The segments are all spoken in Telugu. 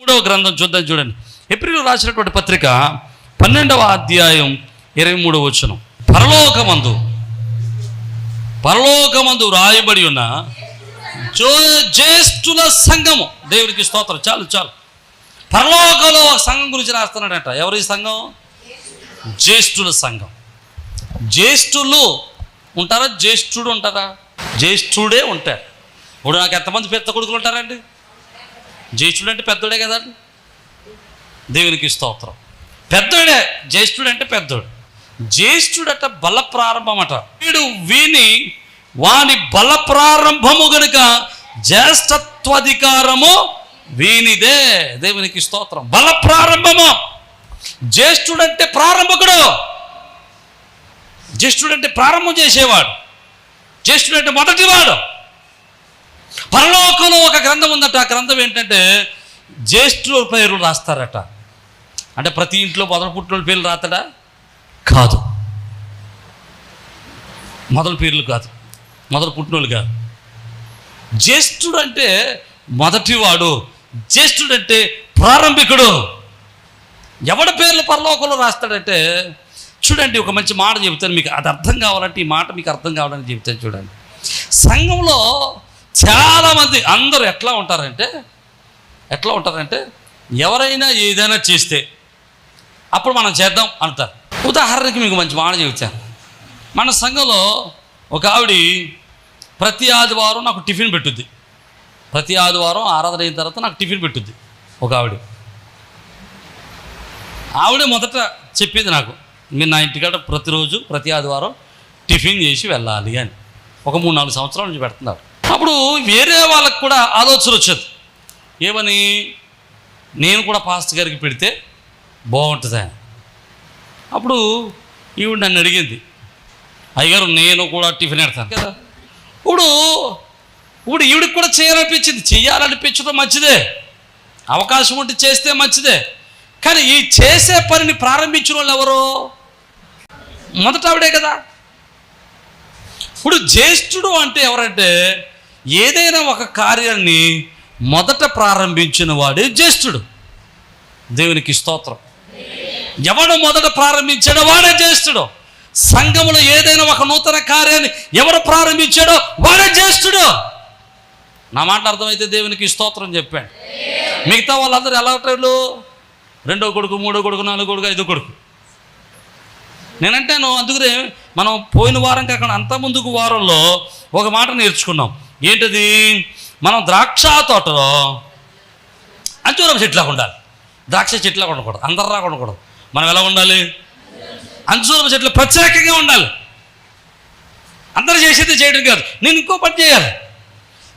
మూడవ గ్రంథం చూద్దాం చూడండి. ఏప్రిల్ రాసినటువంటి పత్రిక పన్నెండవ అధ్యాయం ఇరవై మూడవ వచనం. పరలోకమందు పరలోకమందు రాయబడి ఉన్న జో జ్యేష్ఠుల సంఘము. దేవునికి స్తోత్రం. చాలు చాలు. పరలోకంలో ఒక సంఘం గురించి రాస్తున్నాడంట. ఎవరి సంఘం? జ్యేష్ఠుల సంఘం. జ్యేష్ఠులు ఉంటారా? జ్యేష్ఠుడు ఉంటారా? జ్యేష్ఠుడే ఉంటారు ఇప్పుడు నాకు ఎంతమంది పెద్ద కొడుకులు ఉంటారండి? జ్యేష్ఠుడు అంటే పెద్దోడే కదా దేవునికి స్తోత్రం. పెద్దోడే జ్యేష్ఠుడు అంటే పెద్దోడు. జ్యేష్ఠుడట బల ప్రారంభమట వీడు వీని వాని బల ప్రారంభము గనుక జ్యేష్ఠత్వాధికారము వీనిదే. దేవునికి స్తోత్రం. బల ప్రారంభము జ్యేష్ఠుడంటే ప్రారంభకుడు. జ్యేష్ఠుడంటే ప్రారంభం చేసేవాడు. జ్యేష్ఠుడంటే మొదటివాడు. పరలోకంలో ఒక గ్రంథం ఉందట. ఆ గ్రంథం ఏంటంటే జ్యేష్ఠుల పేర్లు రాస్తారట. అంటే ప్రతి ఇంట్లో మొదలు పుట్టిన పేర్లు రాతడా? కాదు. మొదలు పేర్లు కాదు. మొదలు పుట్టినోళ్ళు కాదు. జ్యేష్ఠుడు అంటే మొదటివాడు. జ్యేష్ఠుడు అంటే ప్రారంభికుడు. ఎవడి పేర్లు పరలోకంలో రాస్తాడంటే చూడండి ఒక మంచి మాట చెబుతాను మీకు. అది అర్థం కావాలంటే ఈ మాట మీకు అర్థం కావాలని చెబుతాను చూడండి. సంఘంలో చాలామంది అందరూ ఎట్లా ఉంటారంటే ఎట్లా ఉంటారంటే ఎవరైనా ఏదైనా చేస్తే అప్పుడు మనం చేద్దాం అంటారు. ఉదాహరణకి మీకు మంచి మాట చెబుతాను. మన సంఘంలో ఒక ఆవిడ ప్రతి ఆదివారం నాకు టిఫిన్ పెట్టుద్ది. ప్రతి ఆదివారం ఆరాధన అయిన తర్వాత నాకు టిఫిన్ పెట్టుద్ది ఒక ఆవిడ. ఆవిడే మొదట చెప్పింది నాకు మీరు నా ఇంటికాడ ప్రతిరోజు ప్రతి ఆదివారం టిఫిన్ చేసి వెళ్ళాలి అని. ఒక మూడు నాలుగు సంవత్సరాల నుంచి పెడుతున్నారు. అప్పుడు వేరే వాళ్ళకు కూడా ఆలోచన వచ్చేది. ఏమని? నేను కూడా పాస్ట్ గారికి పెడితే బాగుంటుంది? అప్పుడు ఈవిడ నన్ను అడిగింది. అయ్యారు నేను కూడా టిఫిన్ పెడతాను కదా. ఇప్పుడు ఇప్పుడు ఈవిడికి కూడా చేయాలనిపించింది. చేయాలనిపించడం మంచిదే. అవకాశం ఉంటే చేస్తే మంచిదే. కానీ ఈ చేసే పనిని ప్రారంభించిన వాళ్ళు ఎవరు? మొదట ఆవిడే కదా. ఇప్పుడు జ్యేష్ఠుడు అంటే ఎవరంటే ఏదైనా ఒక కార్యాన్ని మొదట ప్రారంభించిన వాడే జ్యేష్ఠుడు. దేవునికి స్తోత్రం. ఎవడు మొదట ప్రారంభించాడో వాడే జ్యేష్ఠుడు. సంఘములో ఏదైనా ఒక నూతన కార్యాన్ని ఎవరు ప్రారంభించాడో వాడే జ్యేష్ఠుడు. నా మాట అర్థమైతే దేవునికి స్తోత్రం చెప్పాడు. మిగతా వాళ్ళందరూ ఎలా ఉంటారు? రెండో కొడుకు మూడో కొడుకు నాలుగో కొడుకు ఐదో కొడుకు. నేనంటాను అందుకనే మనం పోయిన వారం కాకుండా అంత ముందుకు వారంలో ఒక మాట నేర్చుకున్నాం. ఏంటది? మనం ద్రాక్ష తోటలో అంచూరం చెట్లాగా ఉండాలి ద్రాక్ష చెట్లాగా ఉండకూడదు అందరిలాగా ఉండకూడదు మనం ఎలా ఉండాలి? అంచూరం చెట్లు ప్రత్యేకంగా ఉండాలి. అందరు చేసేది చేయడం కాదు. నేను ఇంకో పని చేయాలి.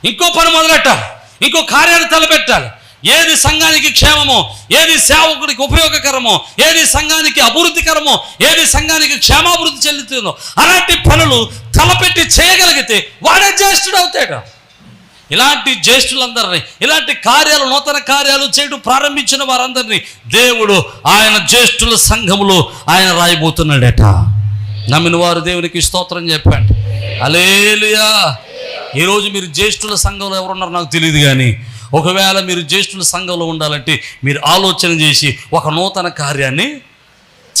ఇంకో పని మొదలెట్టాలి. ఇంకో కార్యాన్ని తలపెట్టాలి. ఏది సంఘానికి క్షేమమో ఏది సేవకుడికి ఉపయోగకరమో ఏది సంఘానికి అభివృద్ధికరమో ఏది సంఘానికి క్షేమాభివృద్ధి చెందుతుందో అలాంటి పనులు తలపెట్టి చేయగలిగితే వాడే జ్యేష్ఠుడు అవుతాడు. ఇలాంటి జ్యేష్ఠులందరినీ ఇలాంటి కార్యాలు నూతన కార్యాలు చేయడం ప్రారంభించిన వారందరినీ దేవుడు ఆయన జ్యేష్ఠుల సంఘములో ఆయన రాయబోతున్నాడట. నమ్మిన వారు దేవునికి స్తోత్రం చెప్పండి. అలేలుయా ఈరోజు మీరు జ్యేష్ఠుల సంఘంలో ఎవరున్నారో నాకు తెలియదు కానీ ఒకవేళ మీరు జ్యేష్ఠుల సంఘంలో ఉండాలంటే మీరు ఆలోచన చేసి ఒక నూతన కార్యాన్ని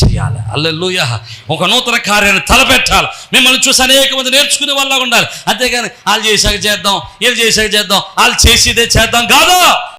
చేయాలి. అల్లెల్లుయ ఒక నూతన కార్యాన్ని తలపెట్టాలి. మిమ్మల్ని చూసి అనేక మంది నేర్చుకునే వాళ్ళగా ఉండాలి. అంతేగాని వాళ్ళు చేశాక చేద్దాం వీళ్ళు చేశాక చేద్దాం వాళ్ళు చేసేదే చేద్దాం కాదు?